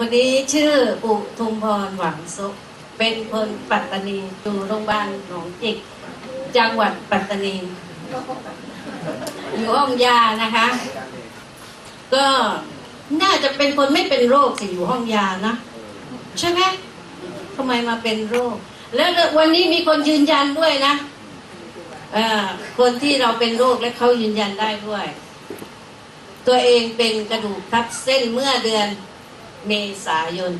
คนนี้ชื่อปุทุมพรหวังสุขเป็นคนปัตตานีอยู่โรงพยาบาลหนองจิก จังหวัดปัตตานี อยู่ห้องยานะคะ ก็น่าจะเป็นคนไม่เป็นโรคสิอยู่ห้องยานะใช่ไหมทำไมมาเป็นโรค แล้ววันนี้มีคนยืนยันด้วยนะอคนที่เราเป็นโรคและเขายืนยันได้ด้วย ตัวเองเป็นกระดูกทับเส้นเมื่อเดือน เมษายน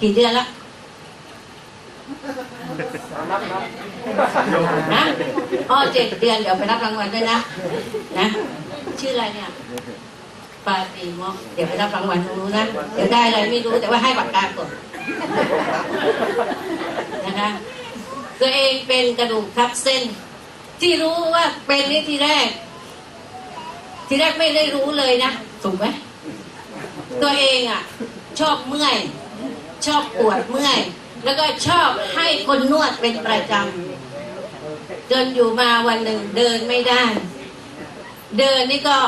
กี่เดือนละนะอ๋อเจ็ดเดือนเดี๋ยวไปรับรางวัลด้วยนะ นะ ชื่ออะไรเนี่ยปาตีมอกเดี๋ยวไปรับรางวัลตรงนู้นนะ เดี๋ยวได้อะไรไม่รู้แต่ว่าให้ปากกาก่อนนะคะตัวเองเป็นกระดูกทับเส้น ที่รู้ว่าเป็นนี่ทีแรก ทีแรกไม่ได้รู้เลยนะ ถูกไหม ตัวเองอะชอบเมื่อย ชอบปวดเมื่อย แล้วก็ชอบให้คนนวดเป็นประจำจนอยู่มาวันหนึ่งเดินไม่ได้ เดินนี่ก็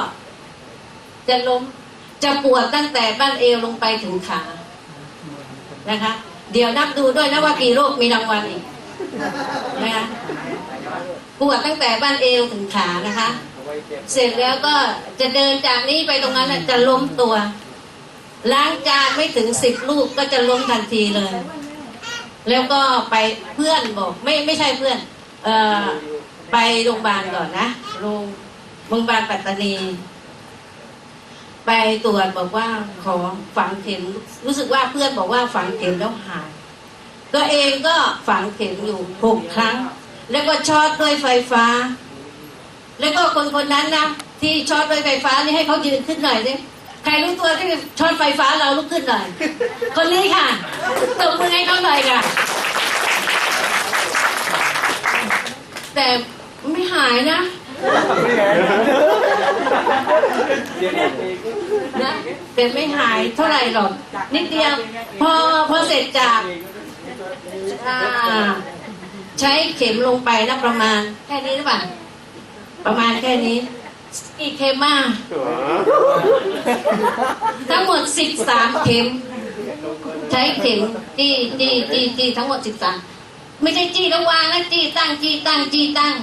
จะล้มจะปวดตั้งแต่บ้านเอวลงไปถึงขานะคะ เดี๋ยวนับดูด้วยนะว่ากี่โรคมีรางวัลอีกนะคะปวดตั้งแต่บ้านเอวถึงขานะคะ เสร็จแล้วก็จะเดินจากนี้ไปตรงนั้นจะล้มตัว ล้างจานไม่ถึงสิบลูกก็จะล้มทันทีเลย แล้วก็ไปเพื่อนบอก ไม่ไม่ใช่เพื่อน เอ่อไปโรงพยาบาลก่อนนะโรงโรงพยาบาลปัตตานี ไปตรวจบอกว่าขอฝังเข็มรู้สึกว่าเพื่อนบอกว่าฝังเข็มแล้วหายตัวเองก็ฝังเข็มอยู่หกครั้ง แล้วก็ช็อตด้วยไฟฟ้า แล้วก็คนคนนั้นนะที่ช็อตด้วยไฟฟ้านี่ให้เขายืนขึ้นหน่อยสิ ใครรู้ตัวที่ช็อตไฟฟ้าเราลุกขึ้นหน่อย คนนี้ค่ะตบมือให้เขาหน่อยค่ะ แต่ไม่หายนะนะแต่ไม่หายเท่าไหร่หรอก นิดเดียว พอพอเสร็จจากอ่าใช้เข็มลงไปนะประมาณ แค่นี้หรือเปล่าประมาณแค่นี้ กี่เข็มมากทั้งหมดสิบสามเข็ม ใช้เข็มจี้จี้จี้จี้ทั้งหมดสิบสามไม่ใช่จี้แล้ววางนะจี้ตั้งจี้ตั้งจี้ตั้ง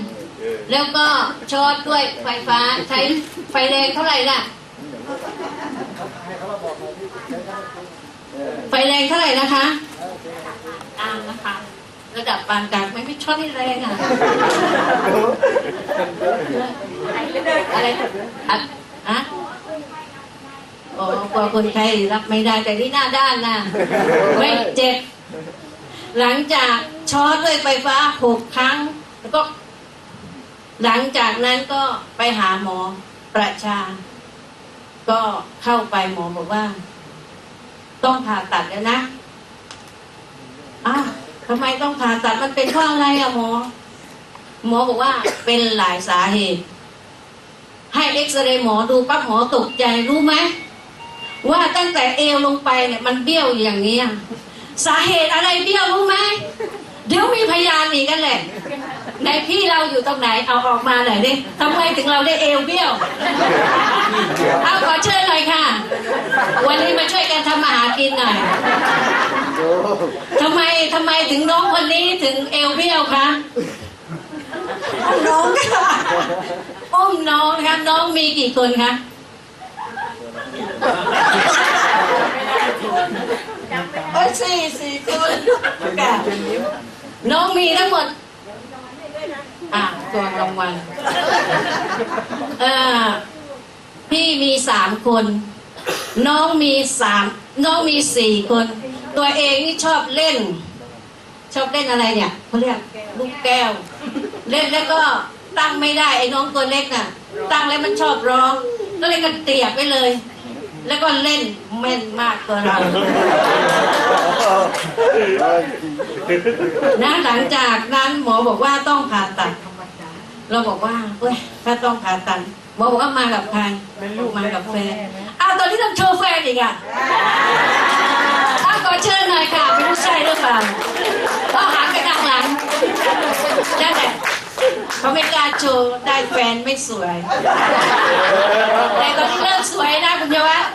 แล้วก็ช็อตด้วยไฟฟ้าใช้ไฟแรงเท่าไหร่ล่ะ ไฟแรงเท่าไหร่นะคะกลางนะคะ ระดับปานกลางไม่ไม่ชอตให้แรงอะอะไรอะอะอ๋อกลัวคนไข้รับไม่ได้แต่ที่หน้าด้านน่ะไม่เจ็บ หลังจากช็อตด้วยไฟฟ้าหกครั้ง แล้วก็ หลังจากนั้นก็ไปหาหมอประชา ก็เข้าไปหมอบอกว่า ต้องผ่าตัดแล้วนะอ้าว ทำไมต้องผ่าตัดมันเป็นเพราะอะไรอะหมอ หมอบอกว่าเป็นหลายสาเหตุ ให้เอ็กซเรย์หมอดูปั๊บหมอตกใจรู้ไหมว่าตั้งแต่เอวลงไปเนี่ยมันเบี้ยวอย่างนี้สาเหตุอะไรเบี้ยวรู้ไหมเดี๋ยวมีพยานอีกกันแหละ ในพี่เราอยู่ตรงไหนเอาออกมาหน่อยดิทำไมถึงเราได้เอวเบี้ยว เอาขอเชิญหน่อยค่ะ วันนี้มาช่วยกันทำอาหารกินหน่อยทำไมทำไมถึงน้องคนนี้ถึงเอวเบี้ยวคะน้องค่ะอุ้มน้องนะคะน้องมีกี่คนคะโอ้ยสี่สี่คนค่ะน้องมีทั้งหมด อะตัวรางวัลเออพี่มีสามคน น้องมีสามน้องมีสี่คน ตัวเองนี่ชอบเล่น ชอบเล่นอะไรเนี่ยเขาเรียกลูกแก้ว เล่นแล้วก็ตั้งไม่ได้ไอ้น้องตัวเล็กน่ะ ตั้งแล้วมันชอบร้อง ก็เลยกันเตียบไปเลย แล้วก็เล่นแม่นมากตัวเรา นะหลังจากนั้นหมอบอกว่าต้องผ่าตัด เราบอกว่าเฮ้ยถ้าต้องผ่าตัดหมอบอกว่ามากับใครลูกมากับแฟนอ้าวตอนนี้ต้องโชว์แฟนอีกอะอ้าวขอเชิญหน่อยค่ะไม่รู้ใช่หรือเปล่าเอาหางไปทางหลังนั่นแหละเขาไม่กล้าโชว์ได้แฟนไม่สวย แต่ตอนนี้เริ่มสวยนะคุณเยาวัฒน์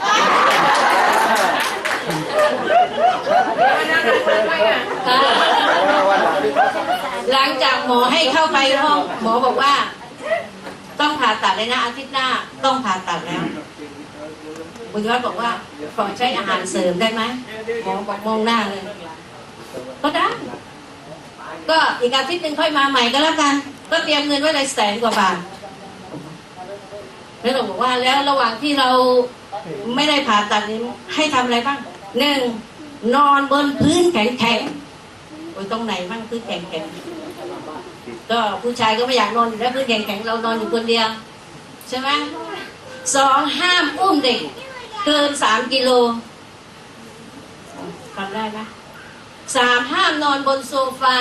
จาก หมอให้เข้าไปห้องหมอบอกว่า ต้องผ่าตัดเลยนะอาทิตย์หน้าต้องผ่าตัดแล้วบุญยอดบอกว่าขอใช้อาหารเสริมได้ไหมหมอบอกมองหน้าเลย ก็ได้ก็อีกอาทิตย์หนึ่งค่อยมาใหม่ก็แล้วกัน ก็เตรียมเงินไว้เลยแสนกว่าบาทแล้วเราบอกว่าแล้วระหว่างที่เราไม่ได้ผ่าตัดนี้ให้ทำอะไรบ้างหนึ่งนอนบนพื้นแข็งๆโอ้ยตรงไหนบ้างพื้นแข็งๆ ก็ผู้ชายก็ไม่อยากนอนอยู่แล้วพื้นแข็งๆเรานอนอยู่คนเดียวใช่ไหมสองห้ามอุ้มเด็ก เกินสามกิโลทำได้ไหมสามห้ามนอนบนโซฟา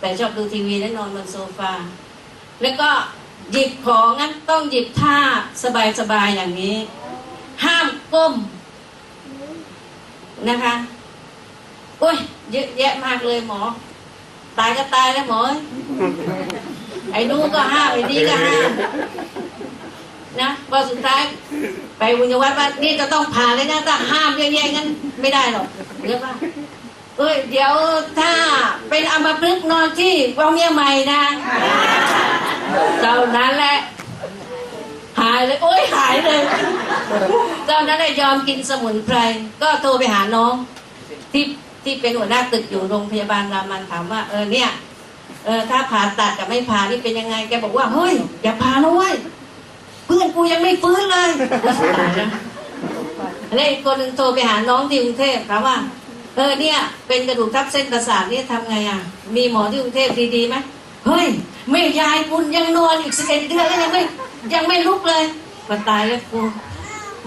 แต่ชอบดูทีวีแล้วนอนบนโซฟา แล้วก็หยิบของงั้นต้องหยิบท่าสบายๆอย่างนี้ ห้ามก้มนะคะโอ้ยเยอะแยะมากเลยหมอ ตายก็ตายแล้วหมอไอ้นู้นก็ห้ามไอ้นี่ก็ห้ามนะพอสุดท้ายไปบุญยวัฒน์ว่านี่จะต้องผ่าเลยนะถ้าห้ามเยอะแยะงั้นไม่ได้หรอกเรียกว่าเอ้ยเดี๋ยวถ้าเป็นอัมพฤกษ์นอนที่ว่าเมียใหม่นะเท่านั้นแหละหายเลยโอ้ยหายเลยเจ้านั้นเลยยอมกินสมุนไพรก็โทรไปหาน้องที่ ที่เป็นหัวหน้าตึกอยู่โรงพยาบาลรามันถามว่าเออเนี่ยเออถ้าผ่าตัดกับไม่ผ่านี่เป็นยังไงแกบอกว่าเฮ้ยอย่าผ่านะเว้ยเพื่อนกูยังไม่ฟื้นเลยแล้วอีกคนหนึ่งโทรไปหาน้องที่กรุงเทพถามว่า เออเนี่ย เป็นกระดูกทับเส้นประสาทเนี่ยทำไงอะ มีหมอที่กรุงเทพดีๆไหมเฮ้ยไม่ยายคุณยังนอนอีกสิบเอ็ดเดือนแล้วยังไม่ยังไม่ลุกเลยก็ตายแล้วกู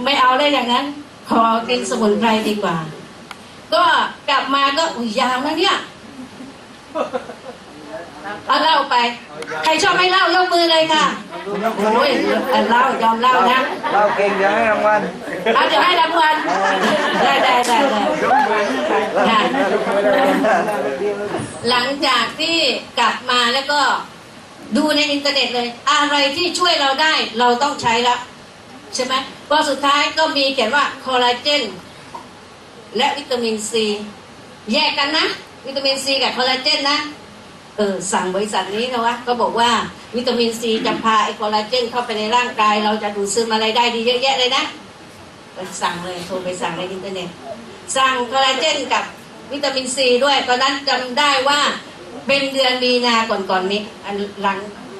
ไม่เอาเลยอย่างนั้น ขอกินสมุนไพรดีกว่า ก็กลับมาก็อุยยาวนะเนี่ยเอาเล่าไป ใครชอบไม่เล่ายกมือเลยค่ะโอ้ยเอาเล่ายอมเล่านะเราเก่งจะให้รางวัลเอาเดี๋ยวให้รางวัลได้ได้ได้ได้ค่ะหลังจากที่กลับมาแล้วก็ดูในอินเทอร์เน็ตเลย อะไรที่ช่วยเราได้เราต้องใช้แล้วใช่ไหมพอสุดท้ายก็มีเขียนว่าคอลลาเจน และวิตามินซีแยกกันนะ วิตามินซีกับคอลลาเจนนะเออสั่งบริษัทนี้นะวะก็บอกว่าวิตามินซีจะพาไอคอลลาเจนเข้าไปในร่างกาย เราจะดูดซึมอะไรได้ดีเยอะแยะเลยนะไปสั่งเลยโทรไปสั่งในอินเทอร์เน็ตสั่งคอลลาเจนกับวิตามินซีด้วยตอนนั้นจำได้ว่าเป็นเดือนมีนาก่อนๆนี้อันหลัง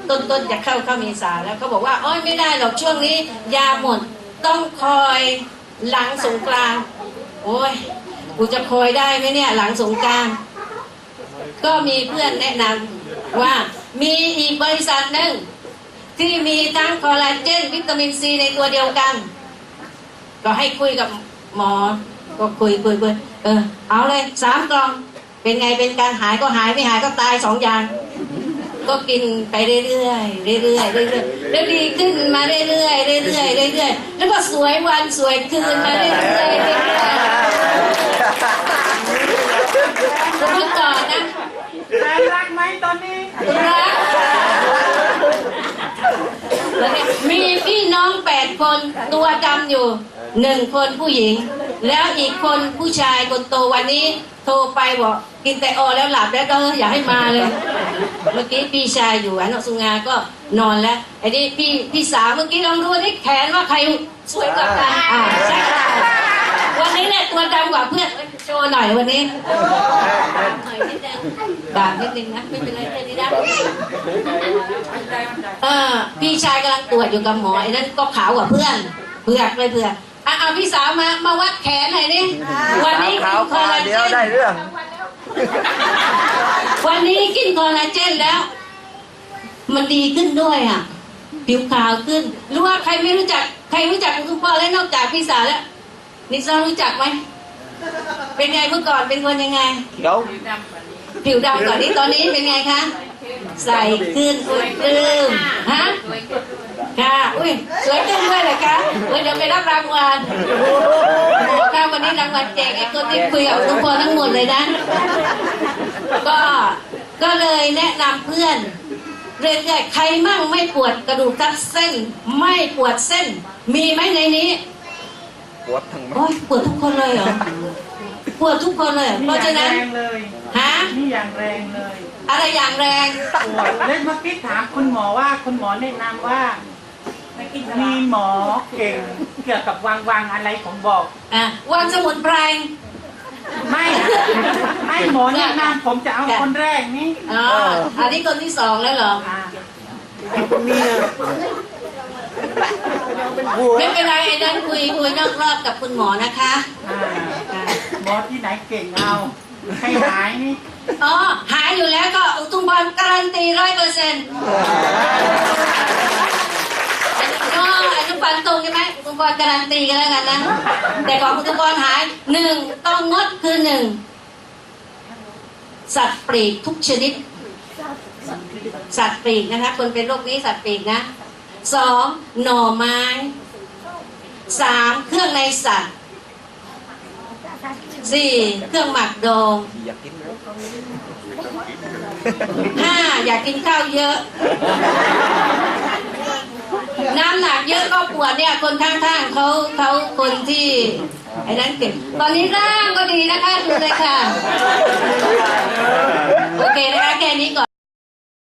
ต้นๆจะเข้าเข้าเมษาแล้วเขาบอกว่าอ้อยไม่ได้หรอกช่วงนี้ ยาหมดต้องคอยหลังสงกราน โอ้ยกูจะคอยได้ไหมเนี่ย หลังสงกรานต์ก็มีเพื่อนแนะนำว่ามีอีกบริษัทหนึ่ง ที่มีทั้งคอลลาเจน วิตามินซีในตัวเดียวกัน ก็ให้คุยกับหมอ ก็คุยคุยคุยเออ เอาเลยสามกล่อง เป็นไงเป็นการหายก็หายไม่หายก็ตายสองอย่าง ก็กินไปเรื่อยๆเรื่อยๆเรื่อยๆแล้วดีขึ้นมาเรื่อยๆเรื่อยๆเรื่อยๆแล้วก็สวยวันสวยคืนมาเรื่อยๆเรื่อยๆเมื่อก่อนนะแฟนรักไหมตอนนี้รักมีพี่น้องแปดคนตัวดำอยู่หนึ่งคนผู้หญิง แล้วอีกคนผู้ชายคนโตวันนี้ โทรไปบอกกินแต่โอแล้วหลับแล้วก็อย่าให้มาเลย เมื่อกี้พี่ชายอยู่อันนสุงาก็นอนแล้วไอ้นี่พี่พี่สาวเมื่อกี้ลองดูที่แขนว่าใครสวยกว่ากันอ่าใช่ค่ะวันนี้เนี่ยตัวดำกว่าเพื่อนโชว์หน่อยวันนี้หน่อยนิดนึงบางนิดนึงนะไม่เป็นไรแค่นี้นะเออพี่ชายกำลังตรวจอยู่กับหมอไอ้นั่นก็ขาวกว่าเพื่อนเผือกเลยเผือกอะเอาพี่สาวมามาวัดแขนหน่อยดิวันนี้ขากิวนคอพาลลาเดี๋เจยวนได้เรื่อง วันนี้กินคอลลาเจนแล้ว มันดีขึ้นด้วยอะ ผิวขาวขึ้น รู้ว่าใครไม่รู้จัก ใครรู้จักคุณพ่อแล้วนอกจากพี่สาวแล้ว นิซ่ารู้จักไหม เป็นไงเมื่อก่อนเป็นคนยังไงเขียว ผิวดำก่อนนี้ตอนนี้เป็นไงคะ ใสขึ้นอุ้ยปลื้มฮะค่ะอุ้ยสวยขึ้นด้วยเหรอคะเฮ้ยเดี๋ยวไปรับรางวัลโอ้ค่ะวันนี้รางวัลแจกไอ้คนที่คุยกับทุกคนทั้งหมดเลยนะ ก็ก็เลยแนะนำเพื่อนเรื่อยๆใครมั่งไม่ปวดกระดูกทับเส้น ไม่ปวดเส้น มีไหมในนี้ ปวดทั้งหมดโอ้ยปวดทุกคนเลยเหรอปวดทุกคนเลย เพนี่ราะอฉะย่างนั้นแรงเลยฮะ นี่อย่างแรงเลย อะไรอย่างแรงปวดแล้วเมื่อกี้ถามคุณหมอว่าคุณหมอแนะนำว่า มีหมอเก่งเกี่ยวกับวางวางอะไรผมบอก อะวันสมุนไพร ไม่นะให้หมอแนะนำผมจะเอาคนแรกนี่อ๋ออันนี้คนที่สองแล้วเหรอ อ่าไม่เป็นไรไอ้นั้นคุยคุยนอกรอบกับคุณหมอนะคะ อ่าอะหมอที่ไหนเก่งเอา ให้หายนี่อ๋อ หายอยู่แล้วก็อุทุมพรการันตีร้อยเปอร์เซ็นต์ก็อนุปันตรงใช่ไหมอุทุมพรการันตีกันแล้วกันนะ แต่ของอุทุมพรหายหนึ่งต้องงดคือหนึ่งสัตว์ปีกทุกชนิด สัตว์ปีกนะคะ คนเป็นโรคนี้สัตว์ปีกนะสองหน่อไม้สามเครื่องในสัตว์ สี่เครื่องหมักดองห้าอยากกินข้าวเยอะ น้ำหนักเยอะก็ปวดเนี่ย คนข้างๆเขาเขาคนที่ไอ้นั้นเก่งตอนนี้ร่างก็ดีนะคะดูเลยค่ะ โอเคนะคะแค่นี้ก่อน